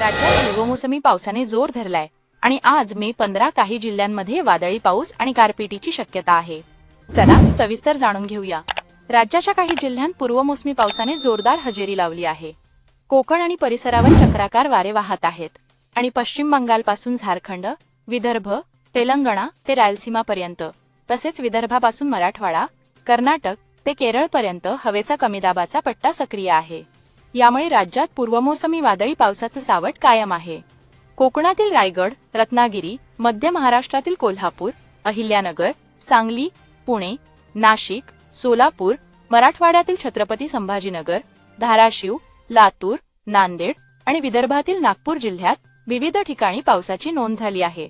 राज्यात पूर्वमोसमी पावसाने जोर धरलाय आणि आज मे पंधरा काही जिल्ह्यांमध्ये वादळी पाऊस आणि गारपिटीची शक्यता आहे. चला सविस्तर जाणून घेऊया. राज्याच्या काही जिल्ह्यांत पूर्वमोसमी पावसाने जोरदार हजेरी लावली आहे. कोकण आणि परिसरावर चक्राकार वारे वाहत आहेत आणि पश्चिम बंगालपासून झारखंड विदर्भ तेलंगणा ते रायलसीमापर्यंत तसेच विदर्भापासून मराठवाडा कर्नाटक ते केरळपर्यंत हवेचा कमी दाबाचा पट्टा सक्रिय आहे. यामुळे राज्यात पूर्वमोसमी वादळी पावसाचं सावट कायम आहे. कोकणातील रायगड रत्नागिरी मध्य महाराष्ट्रातील कोल्हापूर अहिल्यानगर सांगली पुणे नाशिक सोलापूर मराठवाड्यातील छत्रपती संभाजीनगर धाराशिव लातूर नांदेड आणि विदर्भातील नागपूर जिल्ह्यात विविध ठिकाणी पावसाची नोंद झाली आहे.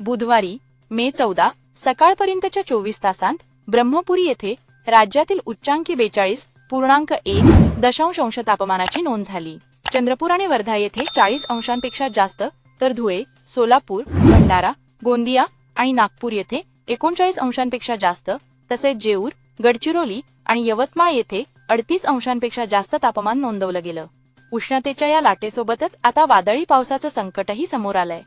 बुधवारी मे चौदा सकाळपर्यंतच्या चोवीस तासांत ब्रह्मपुरी येथे राज्यातील उच्चांकी बेचाळीस पूर्णांक एक दशांश अंश तापमानाची नोंद झाली. चंद्रपूर आणि वर्धा येथे चाळीस अंशांपेक्षा जास्त तर धुळे सोलापूर भंडारा गोंदिया आणि नागपूर येथे एकोणचाळीस अंशांपेक्षा जास्त तसेच जेऊर गडचिरोली आणि यवतमाळ येथे अडतीस अंशांपेक्षा जास्त तापमान नोंदवलं गेलं. उष्णतेच्या या लाटेसोबतच आता वादळी पावसाचं संकटही समोर आलंय.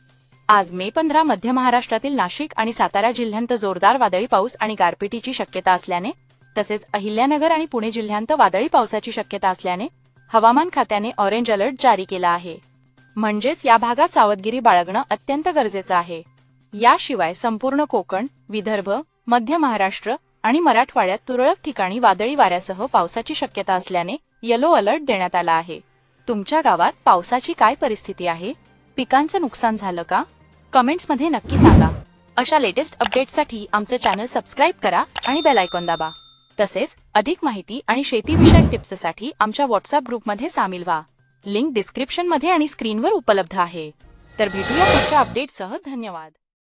आज मे पंधरा मध्य महाराष्ट्रातील नाशिक आणि सातारा जिल्ह्यांत जोरदार वादळी पाऊस आणि गारपिटीची शक्यता असल्याने तसेच अहिल्यानगर आणि पुणे जिल्ह्यांत वादळी पावसाची शक्यता असल्याने हवामान खात्याने ऑरेंज अलर्ट जारी केला आहे. म्हणजेच या भागात सावधगिरी बाळगणं अत्यंत गरजेचं आहे. याशिवाय संपूर्ण कोकण विदर्भ मध्य महाराष्ट्र आणि मराठवाड्यात तुरळक ठिकाणी वादळी वाऱ्यासह पावसाची शक्यता असल्याने येलो अलर्ट देण्यात आला आहे. तुमच्या गावात पावसाची काय परिस्थिती आहे? पिकांचं नुकसान झालं का? कमेंट्समध्ये नक्की सांगा. अशा लेटेस्ट अपडेट्ससाठी आमचं चॅनल सबस्क्राईब करा आणि बेल आयकॉन दाबा. तसेच अधिक माहिती आणि शेतीविषयक टिप्ससाठी आमच्या व्हॉट्सअप ग्रुपमध्ये सामील व्हा. लिंक डिस्क्रिप्शनमध्ये आणि स्क्रीनवर उपलब्ध आहे. तर भेटूया पुढच्या अपडेटसह धन्यवाद.